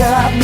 รู้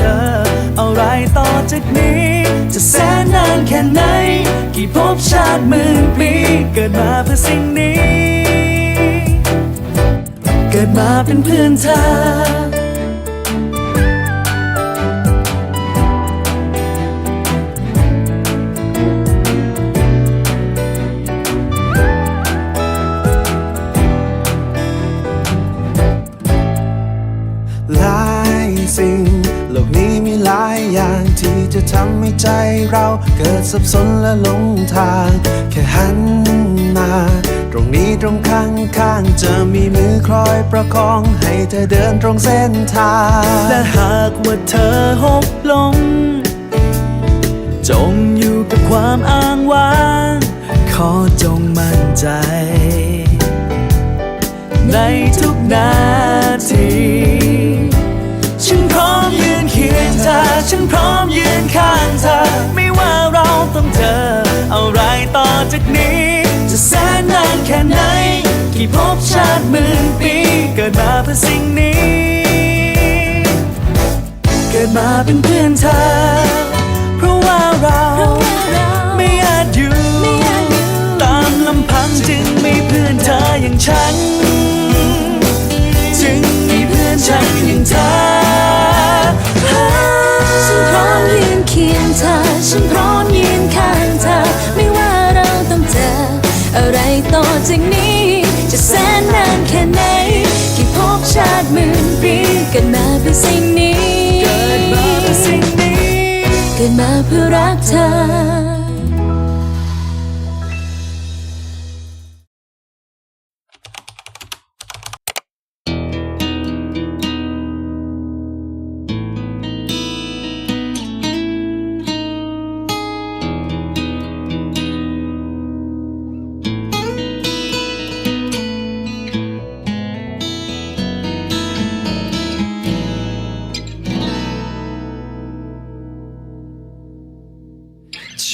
เราต้อออะไรต่อจากนี้ จะแสนนานแค่ไหน กี่ภพชาติหมื่นปี เกิดมาเพื่อสิ่งนี้ เกิดมาเป็นเพื่อนเธอ เกิดสับสนและหลงทาง แค่หันมา ตรงนี้ตรงข้างข้างจะมีมือคอยประคองให้เธอเดินตรงเส้นทาง และหากว่าเธอหกล้มจมอยู่กับความอ้างว้าง ขอจงมั่นใจ ในทุกนาทีฉันพร้อมยืนเคียงเธอฉันพร้อมยืนข้างเธอ เราต้อออะไรต่อจากนี้ จะแสนนานแค่ไหน กี่ภพชาติหมื่นปี เกิดมาเพื่อสิ่งนี้ เกิดมาเป็นเพื่อนเธอ เพราะว่าเราไม่อาจอยู่ตามลำพังจึงมีเพื่อนเธออย่างฉัน จึงมีเพื่อนฉันอย่างเธอฉันพร้อมยืนเคียงเธอฉันพร้อม จากนี้ จะแสนนานแค่ไหนกี่ภพชาติหมื่นปีเกิดมาเพื่อสิ่งนี้ เกิดมาเพื่อสิ่งนี้ เกิดมาเพื่อรักเธอ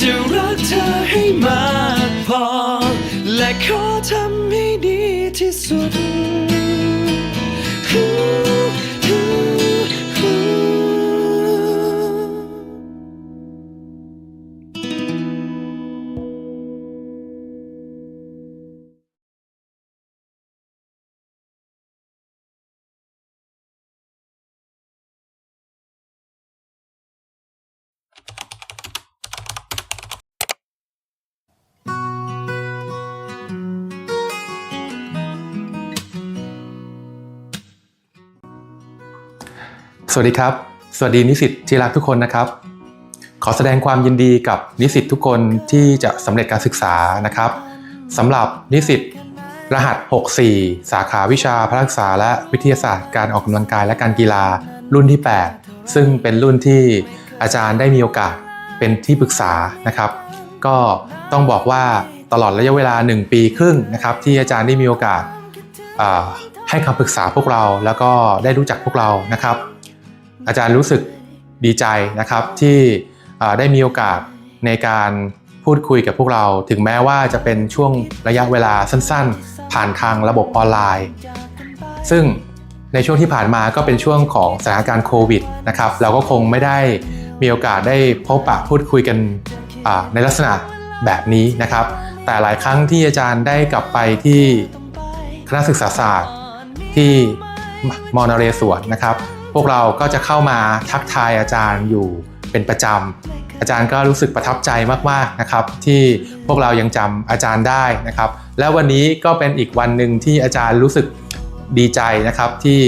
จะรักเธอให้มากพอ และขอทำให้ดีที่สุด สวัสดีครับ สวัสดีนิสิตที่รักทุกคนนะครับ ขอแสดงความยินดีกับนิสิตทุกคนที่จะสำเร็จการศึกษานะครับสำหรับนิสิตรหัส 64 สาขาวิชาพละศึกษาและวิทยาศาสตร์การออกกำลังกายและการกีฬารุ่นที่ 8 ซึ่งเป็นรุ่นที่อาจารย์ได้มีโอกาสเป็นที่ปรึกษานะครับ ก็ต้องบอกว่าตลอดระยะเวลา 1 ปีครึ่งนะครับ ที่อาจารย์ได้มีโอกาสให้คำปรึกษาพวกเราแล้วก็ได้รู้จักพวกเรานะครับ อาจารย์รู้สึกดีใจนะครับที่ได้มีโอกาสในการพูดคุยกับพวกเรา ถึงแม้ว่าจะเป็นช่วงระยะเวลาสั้นๆ ผ่านทางระบบออนไลน์ ซึ่งในช่วงที่ผ่านมาก็เป็นช่วงของสถานการณ์โควิดนะครับเราก็คงไม่ได้มีโอกาสได้พบปะพูดคุยกันในลักษณะแบบนี้นะครับ แต่หลายครั้งที่อาจารย์ได้กลับไปที่คณะศึกษาศาสตร์ที่มอนเรศวรนะครับ พวกเราก็จะเข้ามาทักทายอาจารย์อยู่เป็นประจำอาจารย์ก็รู้สึกประทับใจมากๆนะครับ ที่พวกเรายังจำอาจารย์ได้นะครับ และวันนี้ก็เป็นอีกวันหนึ่งที่อาจารย์รู้สึกดีใจนะครับที่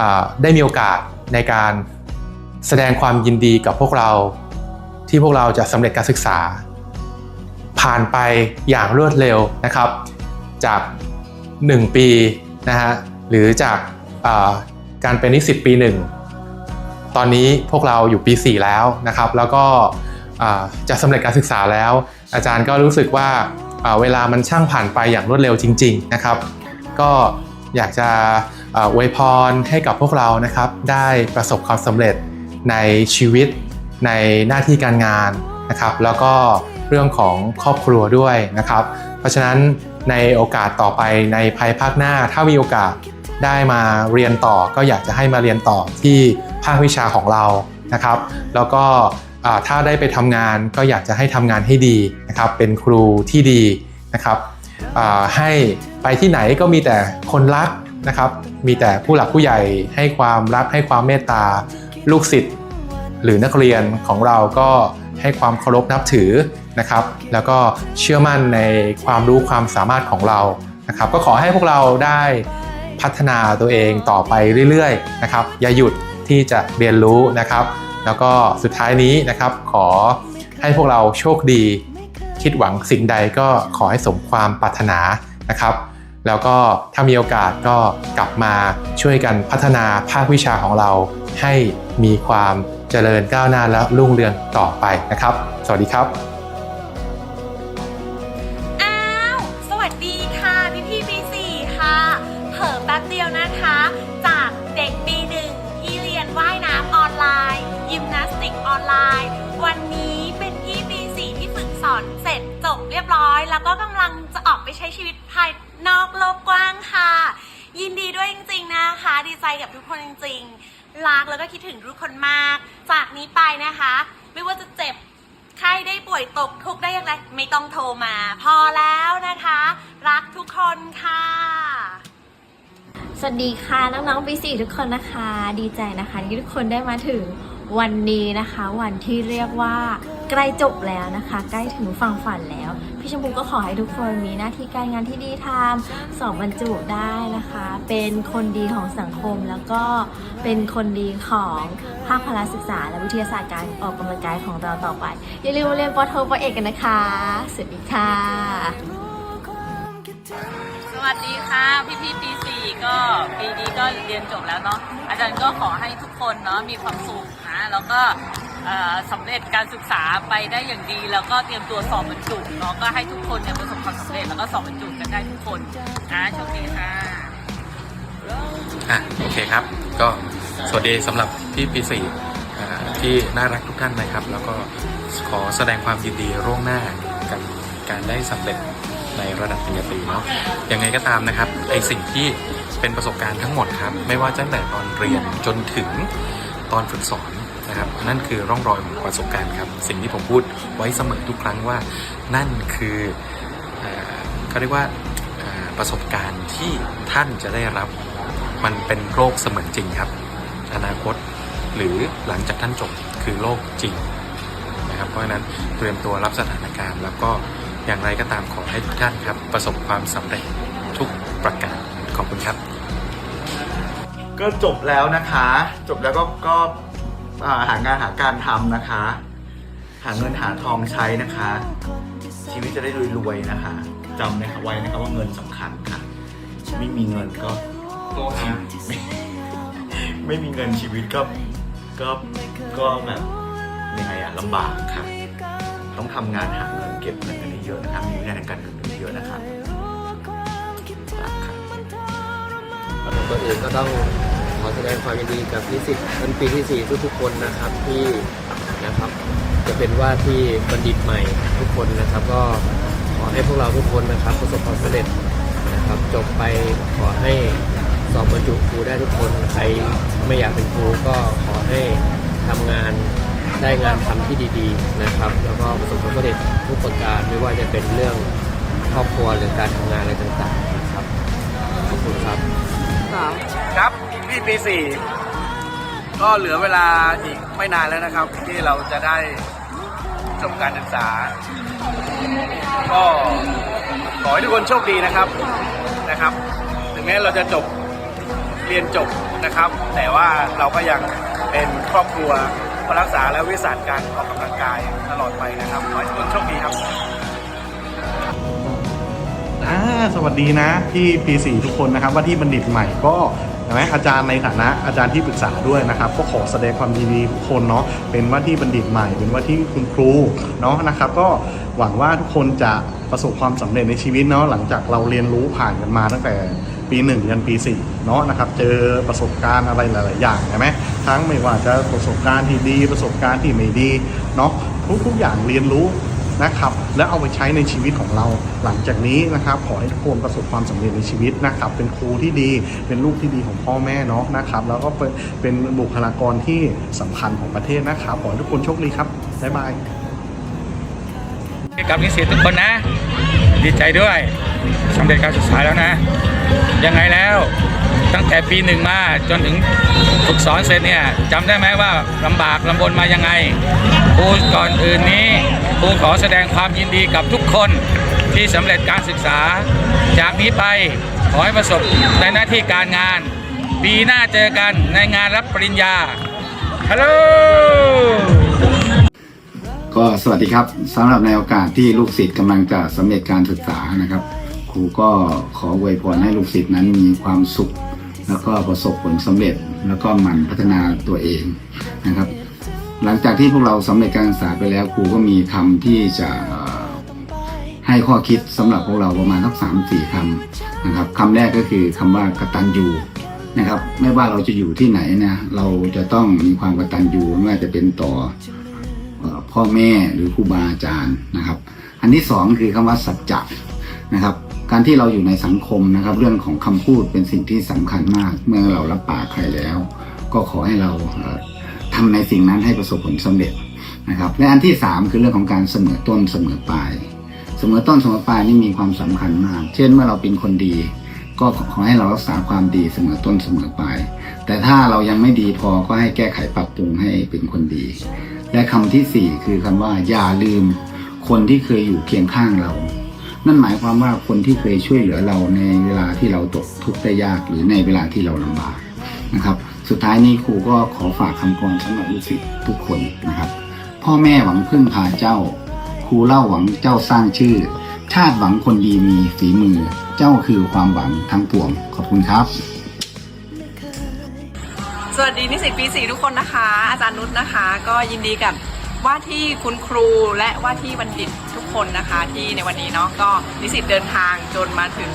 อ่าได้มีโอกาสในการแสดงความยินดีกับพวกเราที่พวกเราจะสำเร็จการศึกษา ผ่านไปอย่างรวดเร็วนะครับ จาก 1 ปีนะฮะหรือจากอ่า การเป็นนิสิตปี1ตอนนี้พวกเราอยู่ปี 4 แล้วนะครับ แล้วก็จะสำเร็จการศึกษาแล้ว อาจารย์ก็รู้สึกว่าเวลามันช่างผ่านไปอย่างรวดเร็วจริง ๆ นะครับ ก็อยากจะอวยพรให้กับพวกเรานะครับ ได้ประสบความสำเร็จในชีวิตในหน้าที่การงานนะครับ แล้วก็เรื่องของครอบครัวด้วยนะครับ เพราะฉะนั้นในโอกาสต่อไปในภายภาคหน้าถ้ามีโอกาส ได้มาเรียนต่อก็อยากจะให้มาเรียนต่อที่ภาควิชาของเรานะครับ แล้วก็ถ้าได้ไปทำงานก็อยากจะให้ทำงานให้ดีนะครับ เป็นครูที่ดีนะครับให้ไปที่ไหนก็มีแต่คนรักนะครับ มีแต่ผู้หลักผู้ใหญ่ให้ความรักให้ความเมตตาลูกศิษย์หรือนักเรียนของเราก็ให้ความเคารพนับถือนะครับ แล้วก็เชื่อมั่นในความรู้ความสามารถของเรานะครับ ก็ขอให้พวกเราได้ พัฒนาตัวเองต่อไปเรื่อยๆนะครับอย่าหยุดที่จะเรียนรู้นะครับ แล้วก็สุดท้ายนี้นะครับขอให้พวกเราโชคดี คิดหวังสิ่งใดก็ขอให้สมความปรารถนานะครับ แล้วก็ถ้ามีโอกาสก็กลับมาช่วยกันพัฒนาภาควิชาของเรา ให้มีความเจริญก้าวหน้าและรุ่งเรืองต่อไปนะครับ สวัสดีครับ แล้วก็กำลังจะออกไปใช้ชีวิตภายนอกโลกกว้างค่ะ ยินดีด้วยจริง ๆนะคะ ดีใจกับทุกคนจริงๆรักแล้วก็คิดถึงทุกคนมาก จากนี้ไปนะคะ ไม่ว่าจะเจ็บใครได้ป่วยตกทุกได้ย่างไรไม่ต้องโทรมา พอแล้วนะคะ รักทุกคนค่ะ สวัสดีค่ะน้องๆปีสี่ทุกคนนะคะ ดีใจนะคะที่ทุกคนได้มาถึง วันนี้นะคะวันที่เรียกว่าใกล้จบแล้วนะคะ ใกล้ถึงฝั่งฝันแล้ว พี่ชมพูก็ขอให้ทุกคนมีหน้าที่การงานที่ดีทำสอบบรรจุได้นะคะ เป็นคนดีของสังคมแล้วก็เป็นคนดีของภาคพละศึกษา และวิทยาศาสตร์การออกกำลังกายของเราต่อไป อย่าลืมเรียนปอโทปอเอกกันนะคะ สวัสดีค่ะ สวัสดีค่ะพี่พี่ปีสี่ก็ปีนี้ก็เรียนจบแล้วเนาะอาจารย์ก็ขอให้ทุกคนเนาะมีความสุข แล้วก็สำเร็จการศึกษาไปได้อย่างดี แล้วก็เตรียมตัวสอบบรรจุเนาะก็ให้ทุกคนเนี่ยประสบความสำเร็จแล้วก็สอบบรรจุกันได้ทุกคนนะโชคดีค่ะอะโอเคครับ ก็สวัสดีสำหรับพี่ปีสี่ที่น่ารักทุกท่านนะครับ แล้วก็ขอแสดงความยินดีร่วงหน้ากับการได้สำเร็จในระดับปริญญาตรีเนาะยังไงก็ตามนะครับไอสิ่งที่เป็นประสบการณ์ทั้งหมดครับ ไม่ว่าตั้งแต่ตอนเรียนจนถึงตอนฝึกสอน นะครับนั่นคือร่องรอยของประสบการณ์ครับ สิ่งที่ผมพูดไว้เสมอทุกครั้งว่า นั่นคือเขาเรียกว่าประสบการณ์ที่ท่านจะได้รับมันเป็นโลกเสมือนจริงครับ อนาคตหรือหลังจากท่านจบคือโลกจริงนะครับเพราะฉะนั้นเตรียมตัวรับสถานการณ์ แล้วก็อย่างไรก็ตามขอให้ทุกท่านครับ ประสบความสำเร็จทุกประการขอบคุณครับ ก็จบแล้วนะคะ จบแล้วก็ก็ หางานหาการทำนะคะ หาเงินหาทองใช้นะคะ ชีวิตจะได้รวยๆนะคะจำนะครับไว้นะครับว่าเงินสำคัญค่ะ ไม่มีเงินก็ไม่ไม่มีเงินชีวิตก็ก็ก็แบบยังไงอะลำบากค่ะ ต้องทำงานหาเงินเก็บเงินกันเยอะนะครับมีวินัยในการเงินเยอะนะครับรักครับก่อนอื่นก็ต้อง อแสดงความยินดีกับนิสิตชั้นปีที่ 4 ทุกๆคนนะครับที่นะครับ จะเป็นว่าที่บัณฑิตใหม่ทุกคนนะครับ ก็ขอให้พวกเราทุกคนนะครับ ประสบความสำเร็จนะครับจบไปขอให้สอบบรรจุครูได้ทุกคนใครไม่อยากเป็นครูก็ขอให้ทำงานได้งานทำที่ดีๆนะครับ แล้วก็ประสบความสำเร็จทุกประการไม่ว่าจะเป็นเรื่องครอบครัวหรือการทำงานอะไรต่างๆนะครับขอบคุณครับครับ พี่ปีสี่ก็เหลือเวลาอีกไม่นานแล้วนะครับ ที่เราจะได้จบการศึกษา ก็ขอให้ทุกคนโชคดีนะครับนะครับ ถึงแม้เราจะจบเรียนจบนะครับ แต่ว่าเราก็ยังเป็นครอบครัวรักษาและวิสัชการออกกำลังกายตลอดไปนะครับขอให้ทุกคนโชคดีครับอ่าสวัสดีนะพี่ปีสี่ทุกคนนะครับ ว่าที่บัณฑิตใหม่ก็ เห็นไหมอาจารย์ในฐานะอาจารย์ที่ปรึกษาด้วยนะครับ ก็ขอแสดงความยินดีทุกคนเนาะเป็นว่าที่บัณฑิตใหม่ เป็นว่าที่คุณครูเนาะนะครับ ก็หวังว่าทุกคนจะประสบความสำเร็จในชีวิตเนาะหลังจากเราเรียนรู้ผ่านกันมาตั้งแต่ปีหนึ่งยันปีสี่เนาะนะครับเจอประสบการณ์อะไรหลาย ๆ อย่างใช่ไหมทั้งไม่ว่าจะประสบการณ์ที่ดีประสบการณ์ที่ไม่ดีเนาะทุก ๆ อย่างเรียนรู้ นะครับ แล้วเอาไปใช้ในชีวิตของเรา หลังจากนี้นะครับขอให้ทุกคนประสบความสำเร็จในชีวิตนะครับ เป็นครูที่ดี เป็นลูกที่ดีของพ่อแม่เนาะนะครับ แล้วก็เป็นเป็นบุคลากรที่สำคัญของประเทศนะครับ ขอให้ทุกคนโชคดีครับบ๊ายบายกับนิสิตทุกคนนะ ดีใจด้วยสำเร็จการศึกษาแล้วนะ ยังไงแล้ว ตั้งแต่ปีหนึ่งมาจนถึงฝึกสอนเสร็จเนี่ยจำได้ไหมว่าลำบากลำบนมายังไงครูก่อนอื่นนี้ครูขอแสดงความยินดีกับทุกคนที่สำเร็จการศึกษา จากนี้ไปขอให้ประสบในหน้าที่การงาน ปีหน้าเจอกันในงานรับปริญญาฮัลโหลก็สวัสดีครับสำหรับในโอกาสที่ลูกศิษย์กำลังจะสำเร็จการศึกษานะครับ ครูก็ขออวยพรให้ลูกศิษย์นั้นมีความสุข แล้วก็ประสบผลสำเร็จแล้วก็หมั่นพัฒนาตัวเองนะครับ หลังจากที่พวกเราสำเร็จการศึกษาไปแล้วครูก็มีคำที่จะให้ข้อคิดสำหรับพวกเราประมาณสักสามสี่คำนะครับคำแรกก็คือคำว่ากตัญญูนะครับ ไม่ว่าเราจะอยู่ที่ไหนนะเราจะต้องมีความกตัญญูไม่ว่าจะเป็นต่อเอ่อพ่อแม่หรือครูบาอาจารย์นะครับ อันที่สองคือคำว่าสัจจะนะครับ การที่เราอยู่ในสังคมนะครับ เรื่องของคำพูดเป็นสิ่งที่สำคัญมาก เมื่อเรารับปากใครแล้ว ก็ขอให้เราเอ่อทำในสิ่งนั้นให้ประสบผลสำเร็จนะครับและอันที่สามคือเรื่องของการเสมอต้นเสมอปลาย เสมอต้นเสมอปลายนี่มีความสำคัญมาก เช่นเมื่อเราเป็นคนดี ก็ขอให้เรารักษาความดีเสมอต้นเสมอปลาย แต่ถ้าเรายังไม่ดีพอก็ให้แก้ไขปรับปรุงให้เป็นคนดี และคำที่สี่คือคำว่าอย่าลืมคนที่เคยอยู่เคียงข้างเรา นั่นหมายความว่าคนที่เคยช่วยเหลือเราในเวลาที่เราตกทุกข์ได้ยากหรือในเวลาที่เราลำบากนะครับ สุดท้ายนี้ครูก็ขอฝากคำกรสำหรับลูกศิษย์ทุกคนนะครับ พ่อแม่หวังพึ่งพาเจ้า ครูเล่าหวังเจ้าสร้างชื่อ ชาติหวังคนดีมีฝีมือ เจ้าคือความหวังทั้งปวงขอบคุณครับสวัสดีนิสิตปี4ทุกคนนะคะ อาจารย์นุชนะคะ ก็ยินดีกับว่าที่คุณครูและว่าที่บัณฑิต กคนนะคะที่ในวันนี้เนาะก็นิสิตเดินทางจนมาถึง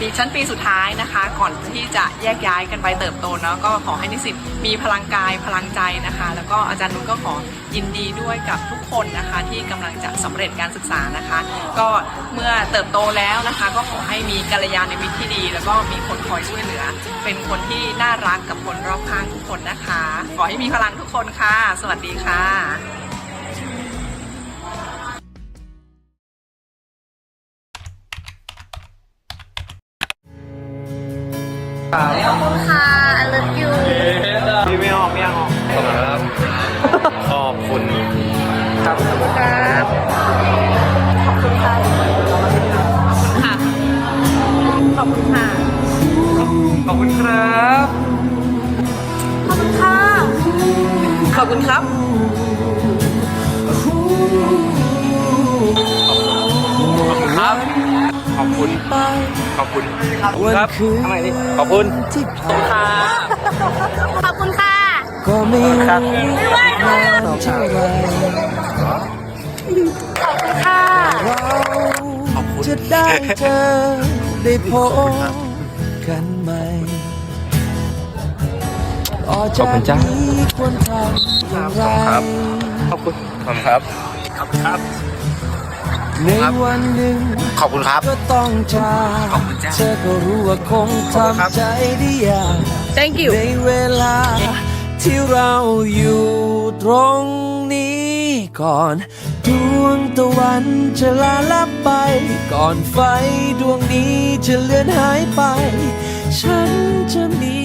ปีชั้นปีสุดท้ายนะคะ ก่อนที่จะแยกย้ายกันไปเติบโตเนาะก็ขอให้นิสิตมีพลังกายพลังใจนะคะ แล้วก็อาจารย์นุชก็ขอยินดีด้วยกับทุกคนนะคะ ที่กำลังจะสำเร็จการศึกษานะคะ ก็เมื่อเติบโตแล้วนะคะ ก็ขอให้มีกัลยาณมิตรที่ดี แล้วก็มีคนคอยช่วยเหลือ เป็นคนที่น่ารักกับคนรอบข้างทุกคนนะคะ ขอให้มีพลังทุกคนค่ะ สวัสดีค่ะ ขอบคุณค่ะ I love you พี่ไม่ออกไม่ออกครับขอบคุณครับครับขอบคุณค่ะค่ะขอบคุณค่ะขอบคุณครับขอบคุณค่ะขอบคุณครับขอบคุณครับ ขอบคุณ ขอบคุณขอบคุณครับทำไมนี่ขอบคุณขอบคุณค่ะก็ไม่ครับรู้นานเท่าไหรจะได้เจอได้พบกันใหม่ต่อจากนี้ควรทำอย่างไรขอบคุณครับขอบคุณครับ ในวันหนึ่งขอบคุณครับ ก็ต้องจากเธอก็รู้ว่าคงทำใจได้ยาก thank you ในเวลาที่เราอยู่ตรงนี้ก่อนดวงตะวันจะลาลับไป ก่อนไฟดวงนี้จะเลือนหายไป ฉันจะมี